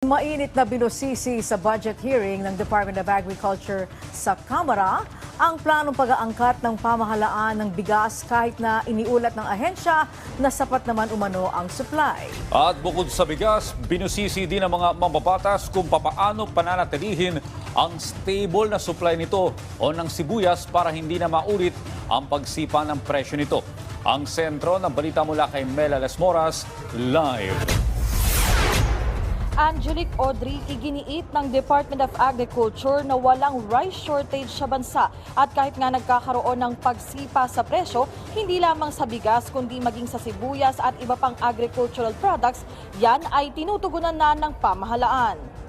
Mainit na binusisi sa budget hearing ng Department of Agriculture sa Kamara ang planong pag-aangkat ng pamahalaan ng bigas kahit na iniulat ng ahensya na sapat naman umano ang supply. At bukod sa bigas, binusisi din ng mga mambabatas kung papaano pananatilihin ang stable na supply nito o ng sibuyas para hindi na maulit ang pagsipa ng presyo nito. Ang sentro ng balita mula kay Mela Las Moras, live. Angelic Audrey, iginiit ng Department of Agriculture na walang rice shortage sa bansa at kahit nga nagkakaroon ng pagsipa sa presyo, hindi lamang sa bigas kundi maging sa sibuyas at iba pang agricultural products, yan ay tinutugunan na ng pamahalaan.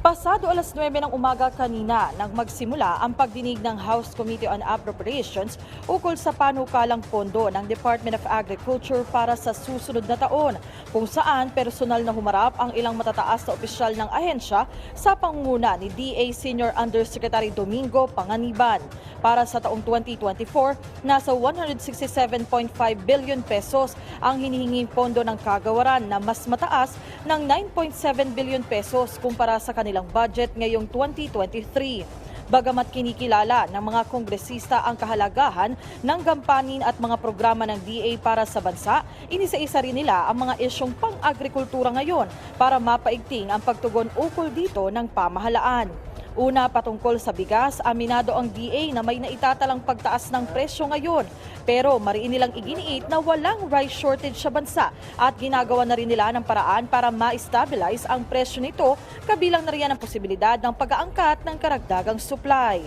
Pasado alas 9 ng umaga kanina nang magsimula ang pagdinig ng House Committee on Appropriations ukol sa panukalang pondo ng Department of Agriculture para sa susunod na taon kung saan personal na humarap ang ilang matataas na opisyal ng ahensya sa pangunguna ni DA Senior Undersecretary Domingo Panganiban. Para sa taong 2024, nasa 167.5 billion pesos ang hinihinging pondo ng kagawaran na mas mataas ng 9.7 billion pesos kumpara sa kanilang budget ngayong 2023. Bagamat kinikilala ng mga kongresista ang kahalagahan ng gampanin at mga programa ng DA para sa bansa, inisa-isa rin nila ang mga isyong pang-agrikultura ngayon para mapaigting ang pagtugon ukol dito ng pamahalaan. Una patungkol sa bigas, aminado ang DA na may naitatalang pagtaas ng presyo ngayon. Pero mariin nilang iginiit na walang rice shortage sa bansa at ginagawa na rin nila ng paraan para ma-stabilize ang presyo nito kabilang na rin ang posibilidad ng pag-aangkat ng karagdagang supply.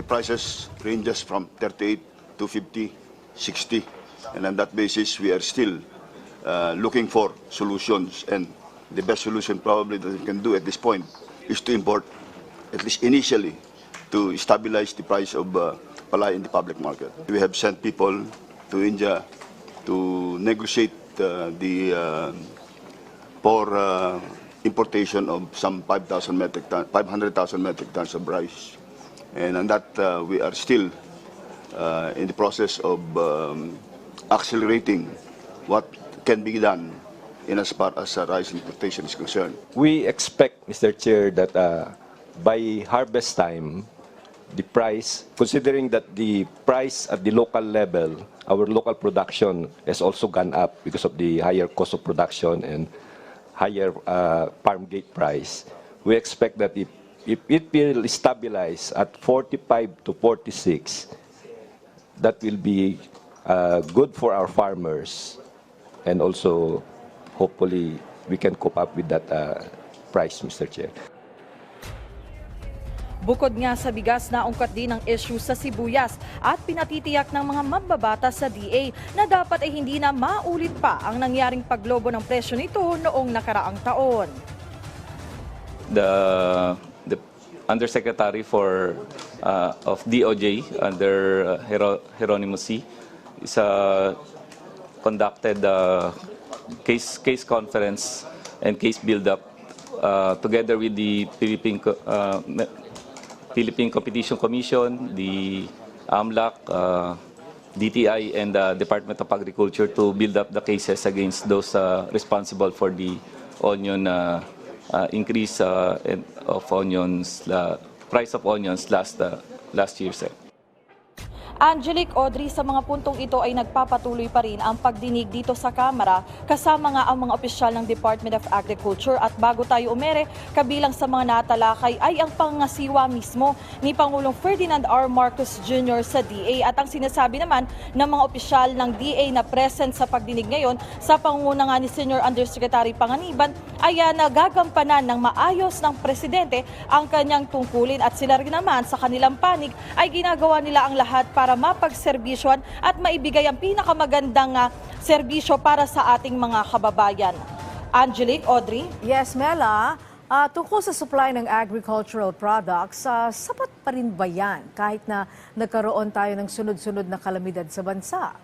The prices ranges from 38 to 50, 60. And on that basis, we are still uh, looking for solutions. And the best solution probably that we can do at this point is to import, at least initially, to stabilize the price of uh, palay in the public market. We have sent people to India to negotiate uh, the uh, for uh, importation of some 5,000 metric ton, 500,000 metric tons of rice. And on that, uh, we are still uh, in the process of um, accelerating what can be done in as far as uh, rice importation is concerned. We expect, Mr. Chair, that uh, by harvest time, the price, considering that the price at the local level, our local production has also gone up because of the higher cost of production and higher uh, farm gate price, we expect that if, if it will stabilize at 45 to 46, that will be uh, good for our farmers and also hopefully we can cope up with that uh, price, Mr. Chair. Bukod nga sa bigas, naungkat din ang issue sa sibuyas at pinatitiyak ng mga mambabata sa DA na dapat ay hindi na maulit pa ang nangyaring paglobo ng presyo nito noong nakaraang taon. the the undersecretary for uh, of DOJ under uh, Hero, Hieronymus C. is uh, conducted uh, case case conference and case build up uh, together with the Philippine uh, Philippine Competition Commission, the AMLAC, uh, DTI, and the Department of Agriculture to build up the cases against those uh, responsible for the onion uh, uh, increase of onions, price of onions last last year, sir. Angelic Audrey, sa mga puntong ito ay nagpapatuloy pa rin ang pagdinig dito sa Kamara kasama nga ang mga opisyal ng Department of Agriculture at bago tayo umere, kabilang sa mga natalakay ay ang pangasiwa mismo ni Pangulong Ferdinand R. Marcos Jr. sa DA at ang sinasabi naman ng mga opisyal ng DA na present sa pagdinig ngayon sa pangunguna nga ni Senior Undersecretary Panganiban ay uh, nagagampanan ng maayos ng presidente ang kanyang tungkulin at sila rin naman sa kanilang panig ay ginagawa nila ang lahat para mapagserbisyon at maibigay ang pinakamagandang ah, serbisyo para sa ating mga kababayan. Angelique, Audrey? Yes, Mela, ah, tungkol sa supply ng agricultural products, ah, sapat pa rin ba yan kahit na nagkaroon tayo ng sunod-sunod na kalamidad sa bansa?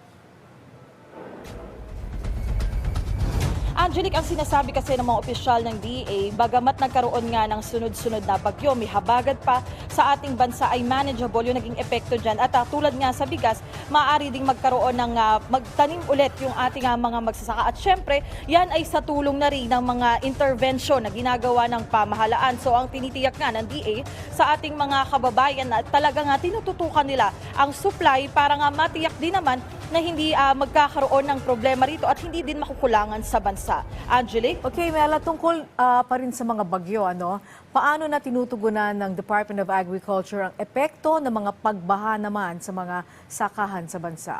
Angelic, ang sinasabi kasi ng mga opisyal ng DEA, bagamat nagkaroon nga ng sunod-sunod na bagyo, may habagat pa sa ating bansa ay manageable yung naging epekto dyan. At ah, tulad nga sa bigas, maaari ding magkaroon ng ah, magtanim ulit yung ating ah, mga magsasaka. At syempre, yan ay sa tulong na rin ng mga intervention na ginagawa ng pamahalaan. So ang tinitiyak nga ng DEA sa ating mga kababayan na talaga nga tinututukan nila ang supply para nga matiyak din naman na hindi ah, magkakaroon ng problema rito at hindi din makukulangan sa bansa. Angelic? Okay, Mela, tungkol ah, pa rin sa mga bagyo, ano, paano na tinutugunan ng Department of Agriculture ang epekto ng mga pagbaha naman sa mga sakahan sa bansa?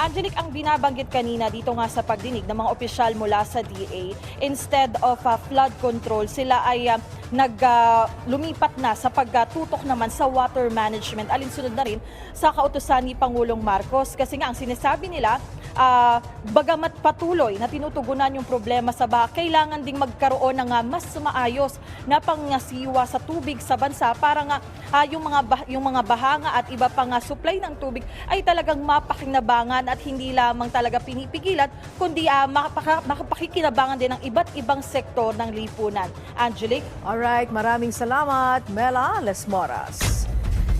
Angelic, ang binabanggit kanina dito nga sa pagdinig ng mga opisyal mula sa DA, instead of uh, flood control, sila ay uh, nag uh, na sa pagtutok naman sa water management. Alinsunod na rin sa kautusan ni Pangulong Marcos kasi nga ang sinasabi nila ah, bagamat patuloy na tinutugunan yung problema sa baha, kailangan ding magkaroon ng ah, mas maayos na pangasiwa sa tubig sa bansa para nga ah, yung mga bah- yung mga bahanga at iba pang ah, supply ng tubig ay talagang mapakinabangan at hindi lamang talaga pinipigilan kundi makapaka- makapakikinabangan din ng iba't ibang sektor ng lipunan. Angelique? Alright, maraming salamat, Mela Lesmoras.